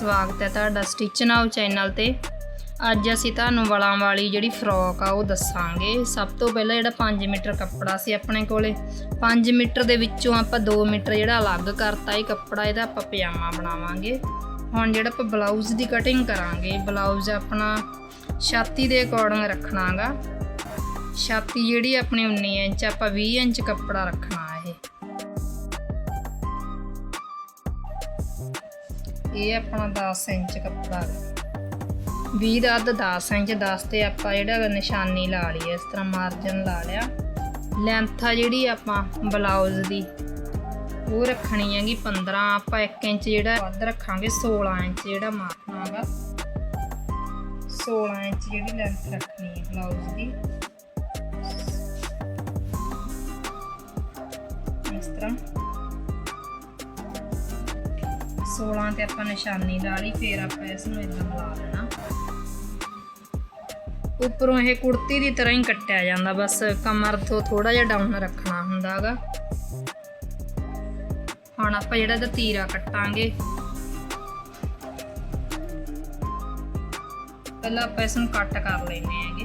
ਸਵਾਗਤ ਹੈ ਤੁਹਾਡਾ ਸਟਿਚ ਨਾਉ ਚੈਨਲ ਤੇ। ਅੱਜ ਅਸੀਂ ਤੁਹਾਨੂੰ ਵਲਾਂ ਵਾਲੀ ਜਿਹੜੀ ਫਰੋਕ ਆ, ਉਹ ਦੱਸਾਂਗੇ। ਸਭ ਤੋਂ ਪਹਿਲਾਂ ਜਿਹੜਾ 5 ਮੀਟਰ ਕੱਪੜਾ ਸੀ ਆਪਣੇ ਕੋਲੇ। 5 ਮੀਟਰ ਦੇ ਵਿੱਚੋਂ ਆਪਾਂ 2 ਮੀਟਰ ਜਿਹੜਾ ਅਲੱਗ ਕਰਤਾ ਇਹ ਕੱਪੜਾ ਇਹਦਾ ਆਪਾਂ ਪਜਾਮਾ ਬਣਾਵਾਂਗੇ। ਹੁਣ ਜਿਹੜਾ ਆਪਾਂ ਬਲਾਊਜ਼ ਦੀ ਕਟਿੰਗ ਕਰਾਂਗੇ ਬਲਾਊਜ਼ ਆਪਣਾ ਛਾਤੀ ਦੇ ਅਕੋਰਡਿੰਗ ਰੱਖਣਾਗਾ। ਛਾਤੀ ਜਿਹੜੀ ਆਪਣੀ 19 ਇੰਚ, ਆਪਾਂ 20 ਇੰਚ ਕੱਪੜਾ ਰੱਖਣਾ। ਇਹ ਆਪਣਾ 10 ਇੰਚ ਕੱਪੜਾ ਹੈ 20 ਦਾ ਅੱਧ 10 ਇੰਚ 10 ਤੇ ਆਪਾਂ ਜਿਹੜਾ ਨਿਸ਼ਾਨੀ ਲਾ ਲਈ ਇਸ ਤਰ੍ਹਾਂ ਮਾਰਜਨ ਲਾ ਲਿਆ। ਲੈਂਥ ਆ ਜਿਹੜੀ ਆਪਾਂ ਬਲਾਊਜ਼ ਦੀ, ਉਹ ਰੱਖਣੀ ਹੈਗੀ 15 ਆਪਾਂ 1 ਇੰਚ ਜਿਹੜਾ ਵੱਧ ਰੱਖਾਂਗੇ 16 ਇੰਚ ਜਿਹੜਾ ਮਾਪਣਾ ਹੈਗਾ 16 ਇੰਚ ਜਿਹੜੀ ਲੈਂਥ ਰੱਖਣੀ ਹੈ ਬਲਾਊਜ਼ ਦੀ। ਇਸ ਤਰ੍ਹਾਂ। 16 ਤੇ ਆਪਾਂ ਨਿਸ਼ਾਨੀ ਲਾ ਲਈ, ਫਿਰ ਆਪਾਂ ਇਸ ਨੂੰ ਇਦਾਂ ਮਿਲਾ ਲੈਣਾ। ਉੱਪਰੋਂ ਇਹ ਕੁੜਤੀ ਦੀ ਤਰ੍ਹਾਂ ਹੀ ਕੱਟਿਆ ਜਾਂਦਾ, ਬਸ ਕਮਰ ਤੋਂ ਥੋੜਾ ਜਿਹਾ ਡਾਊਨ ਰੱਖਣਾ ਹੁੰਦਾਗਾ। ਹੁਣ ਆਪਾਂ ਜਿਹੜਾ ਇਹਦਾ ਤੀਰਾ ਕੱਟਾਂਗੇ। ਪਹਿਲਾਂ ਆਪਾਂ ਇਸ ਨੂੰ ਕੱਟ ਕਰ ਲੈਨੇ ਹੈਗੇ।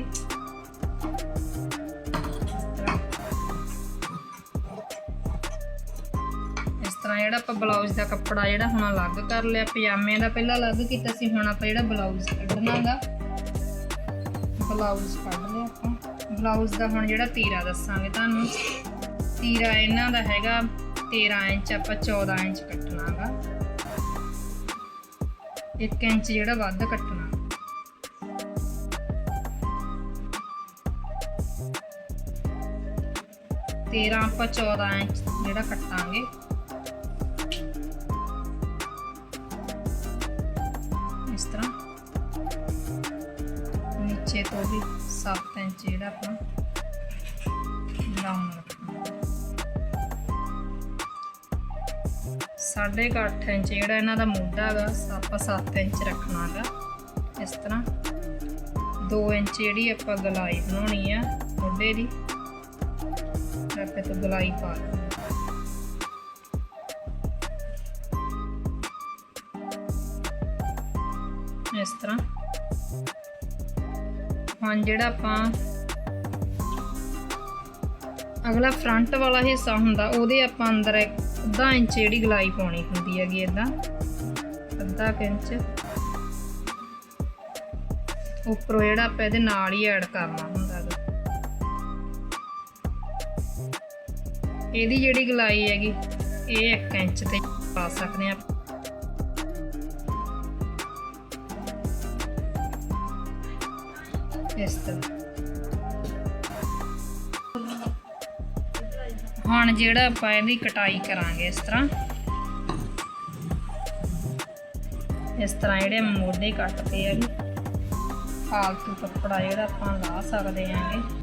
ਤਰ੍ਹਾਂ ਜਿਹੜਾ ਆਪਾਂ ਬਲਾਊਜ਼ ਦਾ ਕੱਪੜਾ ਜਿਹੜਾ ਹੁਣ ਅਲੱਗ ਕਰ ਲਿਆ ਪਜਾਮੇ ਦਾ ਪਹਿਲਾਂ ਅਲੱਗ ਕੀਤਾ ਸੀ, ਹੁਣ ਆਪਾਂ ਜਿਹੜਾ ਬਲਾਊਜ਼ ਕੱਢਣਾਗਾ ਬਲਾਊਜ਼ ਕੱਢ ਲਿਆ ਆਪਾਂ। ਬਲਾਊਜ਼ ਦਾ ਹੁਣ ਜਿਹੜਾ ਤੀਰਾ ਦੱਸਾਂਗੇ ਤੁਹਾਨੂੰ, ਤੀਰਾ ਇਹਨਾਂ ਦਾ ਹੈਗਾ 13 ਇੰਚ, ਆਪਾਂ 14 ਇੰਚ ਕੱਟਣਾਗਾ। 1 ਇੰਚ ਜਿਹੜਾ ਵੱਧ ਕੱਟਣਾ। ਤੇਰਾਂ ਆਪਾਂ 14 ਇੰਚ ਜਿਹੜਾ ਕੱਟਾਂਗੇ। ਨੀਚੇ ਵੀ 7 ਇੰਚ ਜਿਹੜਾ ਆਪਾਂ ਡਾਊਨ ਰੱਖਣਾ ਸਾਢੇ ਕੁ ਇੰਚ ਜਿਹੜਾ ਇਹਨਾਂ ਦਾ ਮੋਢਾ ਹੈਗਾ, ਆਪਾਂ 7 ਇੰਚ ਰੱਖਣਾ ਹੈਗਾ। ਇਸ ਤਰ੍ਹਾਂ 2 ਇੰਚ ਜਿਹੜੀ ਆਪਾਂ ਗਲਾਈ ਬਣਾਉਣੀ ਆ, ਮੋਢੇ ਦੀ। ਆਪਾਂ ਤੋਂ ਗਲਾਈ ਪਾ ਲੈਣੀ ਇਸ ਤਰ੍ਹਾਂ ਹੁਣ ਜਿਹੜਾ ਆਪਾਂ ਅਗਲਾ ਫਰੰਟ ਵਾਲਾ ਹਿੱਸਾ ਹੁੰਦਾ, ਉਹਦੇ ਆਪਾਂ ਅੰਦਰ ਅੱਧਾ ਇੰਚ ਜਿਹੜੀ ਗਲਾਈ ਪਾਉਣੀ ਹੁੰਦੀ ਹੈਗੀ ਇਦਾਂ ਅੱਧਾ ਇੰਚ। ਉੱਪਰੋਂ ਜਿਹੜਾ ਆਪਾਂ ਇਹਦੇ ਨਾਲ ਹੀ ਐਡ ਕਰਨਾ ਹੁੰਦਾ ਹੈਗਾ ਇਹਦੀ ਜਿਹੜੀ ਗਲਾਈ ਹੈਗੀ, ਇਹ 1 ਇੰਚ ਤੇ ਪਾ ਸਕਦੇ ਆ ਹੁਣ ਜਿਹੜਾ ਆਪਾਂ ਇਹਦੀ ਕਟਾਈ ਕਰਾਂਗੇ ਇਸ ਤਰ੍ਹਾਂ। ਇਸ ਤਰ੍ਹਾਂ ਜਿਹੜੇ ਮੋਢੇ ਕੱਟਦੇ ਆ ਜੀ। ਫਾਲਤੂ ਕੱਪੜਾ ਜਿਹੜਾ ਆਪਾਂ ਲਾ ਸਕਦੇ ਆਂਗੇ।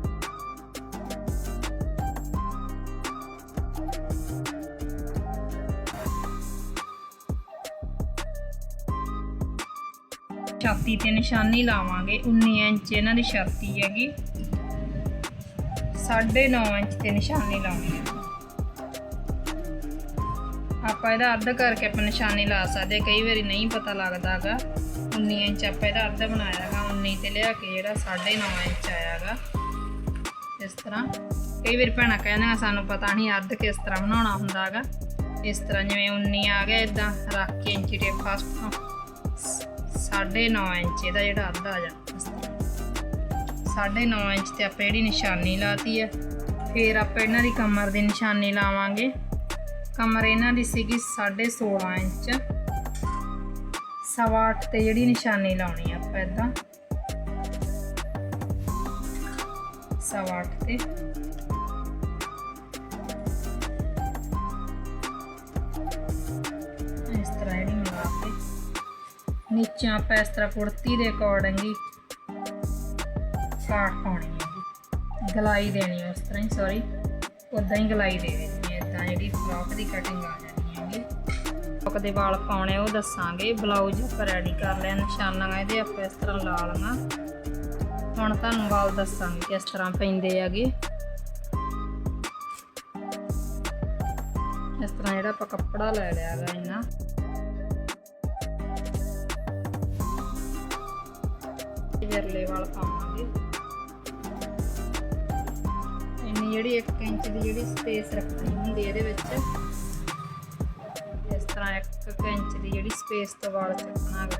ਛਾਤੀ ਤੇ ਨਿਸ਼ਾਨੀ ਲਾਵਾਂਗੇ 19 ਇੰਚ ਇਹਨਾਂ ਦੀ ਛਾਤੀ ਹੈਗੀ। 9.5 ਇੰਚ ਤੇ ਨਿਸ਼ਾਨੀ ਲਾਉਣੀ ਹੈ ਆਪਾਂ ਇਹਦਾ ਅੱਧ ਕਰਕੇ ਆਪਾਂ ਨਿਸ਼ਾਨੀ ਲਾ ਸਕਦੇ ਕਈ ਵਾਰੀ ਨਹੀਂ ਪਤਾ ਲੱਗਦਾਗਾ 19 ਇੰਚ ਆਪਾਂ ਇਹਦਾ ਅੱਧ ਬਣਾਇਆਗਾ 19 ਤੇ ਲਿਆ ਕੇ ਜਿਹੜਾ 9.5 ਇੰਚ ਆਇਆਗਾ ਇਸ ਤਰ੍ਹਾਂ। ਕਈ ਵਾਰੀ ਭੈਣਾਂ ਕਹਿੰਦੀਆਂ ਸਾਨੂੰ ਪਤਾ ਨਹੀਂ ਅੱਧ ਕਿਸ ਤਰ੍ਹਾਂ ਬਣਾਉਣਾ ਹੁੰਦਾਗਾ ਇਸ ਤਰ੍ਹਾਂ ਜਿਵੇਂ 19 ਆ ਗਿਆ ਇਦਾਂ ਰੱਖ ਕੇ ਇੰਚੀ ਟੇਪ ਫਸਟ ਸਾਢੇ 9 ਇੰਚ, ਇਹਦਾ ਜਿਹੜਾ ਅੱਧ ਆ ਜਾਂਦਾ ਸਾਢੇ 9 ਇੰਚ ਤੇ ਆਪਾਂ ਜਿਹੜੀ ਨਿਸ਼ਾਨੀ ਲਾਤੀ ਹੈ ਫਿਰ ਆਪਾਂ ਇਹਨਾਂ ਦੀ ਕਮਰ ਦੀ ਨਿਸ਼ਾਨੀ ਲਾਵਾਂਗੇ। ਕਮਰ ਇਹਨਾਂ ਦੀ ਸੀਗੀ 16.5 ਇੰਚ। ਸਵਾ ਅੱਠ ਤੇ ਜਿਹੜੀ ਨਿਸ਼ਾਨੀ ਲਾਉਣੀ ਆ ਆਪਾਂ ਇਦਾਂ। ਸਵਾ ਅੱਠ ਤੇ। ਨੀਚੇ ਆਪਾਂ ਇਸ ਤਰ੍ਹਾਂ ਕੁੜਤੀ ਦੇ ਅਕੋਰਡਿੰਗ ਹੀ ਕਾਟ ਪਾਉਣੀ ਹੈ ਗਲਾਈ ਦੇਣੀ ਉਸ ਤਰ੍ਹਾਂ ਹੀ ਸੌਰੀ ਉਦਾਂ ਹੀ ਗਲਾਈ ਦੇ ਦੇਣੀ ਹੈ ਇਦਾਂ ਜਿਹੜੀ ਫਰੋਕ ਦੀ ਕਟਿੰਗ ਆ ਜਾਣੀ ਹੈਗੀ। ਫਰੋਕ ਦੇ ਵਾਲ ਪਾਉਣੇ ਉਹ ਦੱਸਾਂਗੇ। ਬਲਾਊਜ਼ ਆਪਾਂ ਰੈਡੀ ਕਰ ਲਿਆ, ਨਿਸ਼ਾਨਾਂ ਇਹਦੇ ਆਪਾਂ ਇਸ ਤਰ੍ਹਾਂ ਲਾ ਲਵਾਂ। ਹੁਣ ਤੁਹਾਨੂੰ ਵਾਲ ਦੱਸਾਂਗੇ ਕਿਸ ਤਰ੍ਹਾਂ ਪੈਂਦੇ ਹੈਗੇ। ਇਸ ਤਰ੍ਹਾਂ ਜਿਹੜਾ ਆਪਾਂ ਕੱਪੜਾ ਲੈ ਲਿਆ ਹੈਗਾ ਇਹਨਾਂ। ਵਿਰਲੇ ਵਾਲ ਪਾਵਾਂਗੇ ਇੰਨੀ ਜਿਹੜੀ 1 ਇੰਚ ਦੀ ਜਿਹੜੀ ਸਪੇਸ ਰੱਖਣੀ ਹੁੰਦੀ ਇਹਦੇ ਵਿੱਚ, ਇਸ ਤਰ੍ਹਾਂ 1 ਇੰਚ ਦੀ ਜਿਹੜੀ ਸਪੇਸ ਤੋਂ ਵਾਲ ਚੱਕਣਾ ਹੈਗਾ।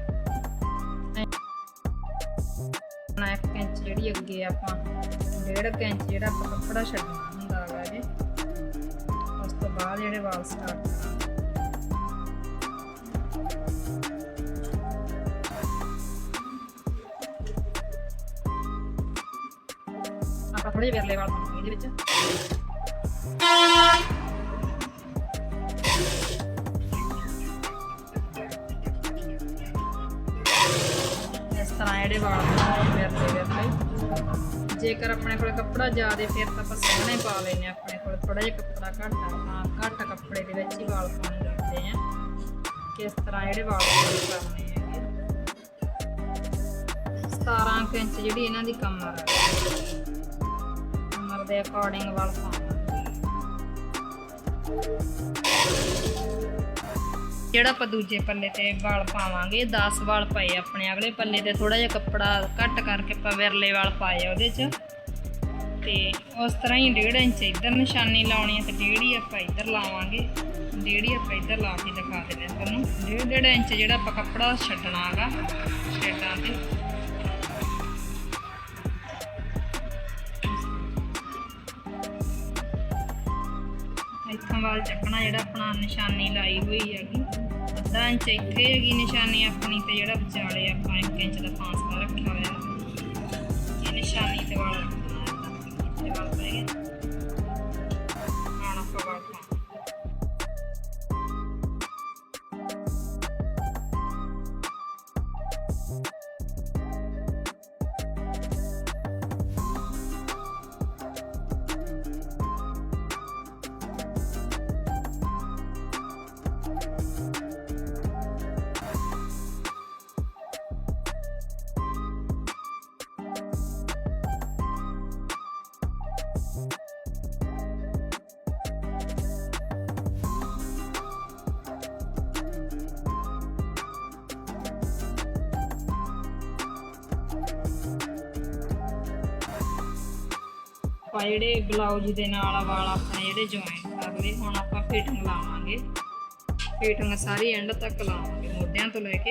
1 ਇੰਚ ਜਿਹੜੀ ਅੱਗੇ ਆਪਾਂ 1.5 ਇੰਚ ਜਿਹੜਾ ਆਪਾਂ ਕੱਪੜਾ ਛੱਡਣਾ ਹੁੰਦਾ ਹੈਗਾ ਜੀ ਉਸ ਤੋਂ ਬਾਅਦ ਜਿਹੜੇ ਵਾਲ ਸਟਾਰਟ ਆਪਾਂ ਥੋੜੇ ਜਿਹੇ ਵਿਰਲੇ ਵਾਲ ਪਾਵਾਂਗੇ ਇਹਦੇ ਵਿੱਚ। ਇਸ ਤਰ੍ਹਾਂ ਜਿਹੜੇ ਵਾਲ ਬਣਾਉਣੇ ਵਿਰਲੇ ਵਿਰਲੇ। ਜੇਕਰ ਆਪਣੇ ਕੋਲ ਕੱਪੜਾ ਜ਼ਿਆਦੇ ਫਿਰ ਤਾਂ ਆਪਾਂ ਸੋਹਣੇ ਪਾ ਲੈਨੇ ਆਂ। ਆਪਣੇ ਕੋਲ। ਥੋੜਾ ਜਿਹਾ ਕੱਪੜਾ ਘੱਟ ਆ ਆਪਾਂ ਘੱਟ ਕੱਪੜੇ ਦੇ ਵਿੱਚ ਹੀ ਵਾਲ ਪਾਉਣ ਲੱਗਦੇ ਆ। ਕਿਸ ਤਰ੍ਹਾਂ ਜਿਹੜੇ ਵਾਲ ਕਰਨੇ ਹੈਗੇ 17 ਕੁ ਇੰਚ ਜਿਹੜੀ ਇਹਨਾਂ ਦੀ ਕਮਰ ਹੈ ਦੇ ਅਕੋਰਡਿੰਗ ਵਾਲ ਪਾਵਾਂਗੇ ਜਿਹੜਾ ਆਪਾਂ ਦੂਜੇ ਪੱਲੇ ਤੇ ਵਾਲ ਪਾਵਾਂਗੇ 10 ਵਾਲ ਪਏ ਆਪਣੇ ਅਗਲੇ ਪੱਲੇ ਤੇ ਥੋੜਾ ਜਿਹਾ ਕੱਪੜਾ ਘੱਟ ਕਰਕੇ ਆਪਾਂ ਵਿਰਲੇ ਵਾਲ ਪਾਏ ਉਹਦੇ 'ਚ। ਤੇ ਉਸ ਤਰ੍ਹਾਂ ਹੀ 1.5 ਇੰਚ ਇੱਧਰ ਨਿਸ਼ਾਨੀ ਲਾਉਣੀ ਹੈ ਤੇ 1.5 ਹੀ ਆਪਾਂ ਇੱਧਰ ਲਾਵਾਂਗੇ। 1.5 ਹੀ ਆਪਾਂ ਇੱਧਰ ਲਾ ਕੇ ਦਿਖਾ ਦਿੰਦੇ ਤੁਹਾਨੂੰ। 1.5 ਇੰਚ ਜਿਹੜਾ ਆਪਾਂ ਕੱਪੜਾ ਛੱਡਣਾ ਹੈਗਾ ਛੇਡਾਂ ਤੇ। ਵਾਲ ਚੱਕਣਾ ਜਿਹੜਾ ਆਪਣਾ ਨਿਸ਼ਾਨੀ ਲਾਈ ਹੋਈ ਹੈਗੀ। ਅੱਧਾ ਇੰਚ ਇੱਥੇ ਹੈਗੀ ਨਿਸ਼ਾਨੀ ਆਪਣੀ ਤੇ ਜਿਹੜਾ ਵਿਚਾਲੇ ਆਪਾਂ 1 ਇੰਚ ਦਾ ਫਾਸਲਾ ਰੱਖਿਆ ਹੋਇਆ। ਇਹ ਨਿਸ਼ਾਨੀ ਤੇ ਵਾਲ ਤੇ ਵਾਲ ਆਪਾਂ ਜਿਹੜੇ ਬਲਾਊਜ਼ ਦੇ ਨਾਲ ਵਾਲ ਆਪਣੇ ਜਿਹੜੇ ਜੁਆਇੰਟ ਕਰ ਲਏ ਹੁਣ ਆਪਾਂ ਫਿਟਿੰਗ ਲਾਵਾਂਗੇ। ਫਿਟਿੰਗ ਸਾਰੀ ਐਂਡ ਤੱਕ ਲਾਵਾਂਗੇ, ਮੋਢਿਆਂ ਤੋਂ ਲੈ ਕੇ।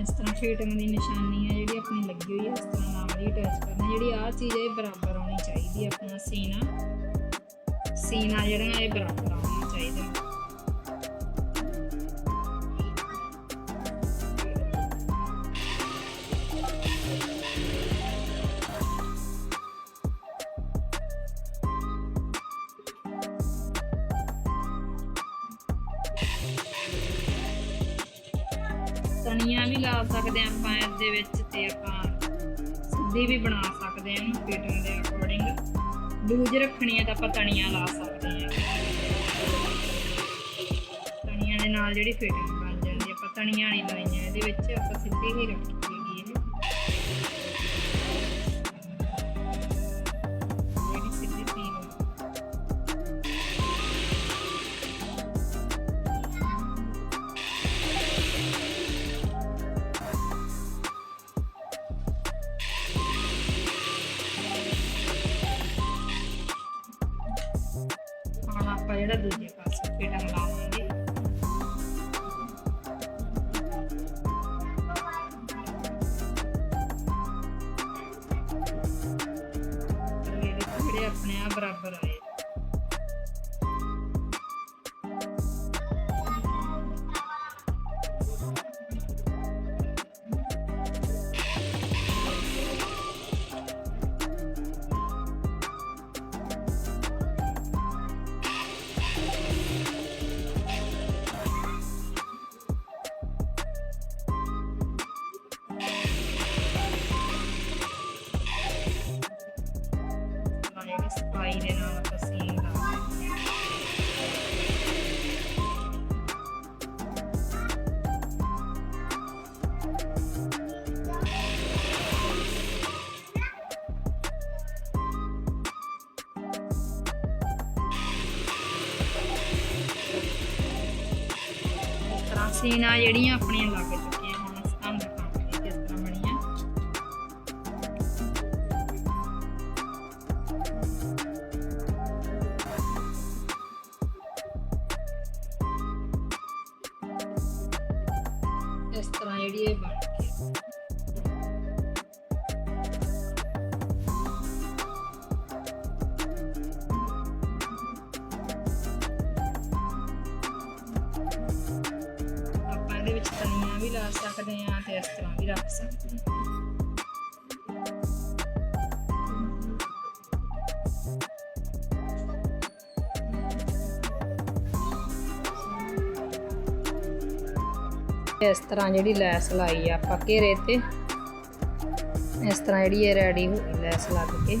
ਇਸ ਤਰ੍ਹਾਂ ਫਿਟਿੰਗ ਦੀ ਨਿਸ਼ਾਨੀ ਹੈ ਜਿਹੜੀ ਆਪਣੀ ਲੱਗੀ ਹੋਈ ਹੈ ਇਸ ਤਰ੍ਹਾਂ ਨਾਲ ਹੀ ਅਟੈਚ ਕਰਨਾ। ਜਿਹੜੀ ਆਹ ਚੀਜ਼ ਹੈ ਬਰਾਬਰ ਹੋਣੀ ਚਾਹੀਦੀ ਹੈ ਆਪਣਾ ਸੀਨਾ ਸੀਨਾ ਜਿਹੜੀਆਂ ਇਹ ਬਰਾਬਰ ਆਉਣਾ ਚਾਹੀਦਾ। ਤਣੀਆਂ ਵੀ ਲਾ ਸਕਦੇ ਹਾਂ ਆਪਾਂ ਇਹਦੇ ਵਿੱਚ ਤੇ ਆਪਾਂ ਸਿੱਧੀ ਵੀ ਬਣਾ ਸਕਦੇ ਹਾਂ ਇਹਨੂੰ ਦੇ ਅਕੋਰਡਿੰਗ ਲੂਜ ਰੱਖਣੀ ਹੈ ਤਾਂ ਆਪਾਂ ਤਣੀਆਂ ਲਾ ਸਕਦੇ ਨਾਲ ਜਿਹੜੀ ਫਿਟਿੰਗ ਬਣ ਜਾਂਦੀ ਹੈ ਆਪਾਂ ਤਣੀਆਂ ਨਹੀਂ ਲਾਈਆਂ ਇਹਦੇ ਵਿੱਚ ਆਪਾਂ ਸਿੱਧੀ ਹੀ ਰੱਖੀ ਹੈਗੀ ਇਹ ਜਿਹੜੀ ਸਿੱਧੀ ਸੀਨ ਹੈ ਹੁਣ ਆਪਾਂ ਜਿਹੜਾ ਦੂਜੇ ਮਸ਼ੀਨਾਂ ਜਿਹੜੀਆਂ ਆਪਣੀਆਂ ਲੱਗ ਚੁੱਕੀਆਂ ਹੁਣ ਅਸੀਂ ਤੁਹਾਨੂੰ ਦਿਖਾਵਾਂਗੇ ਕਿਸ ਤਰ੍ਹਾਂ ਬਣੀਆਂ। ਇਸ ਤਰ੍ਹਾਂ ਜਿਹੜੀ ਇਹ ਬਣ ਗਈ। ਰੱਖ ਸਕਦੇ ਇਸ ਤਰ੍ਹਾਂ ਜਿਹੜੀ ਲੈਸ ਲਾਈ ਆ ਆਪਾਂ ਘੇਰੇ ਤੇ, ਇਸ ਤਰ੍ਹਾਂ ਜਿਹੜੀ ਇਹ ਰੈਡੀ ਹੋ ਗਈ ਲੈਸ ਲੱਗ ਕੇ।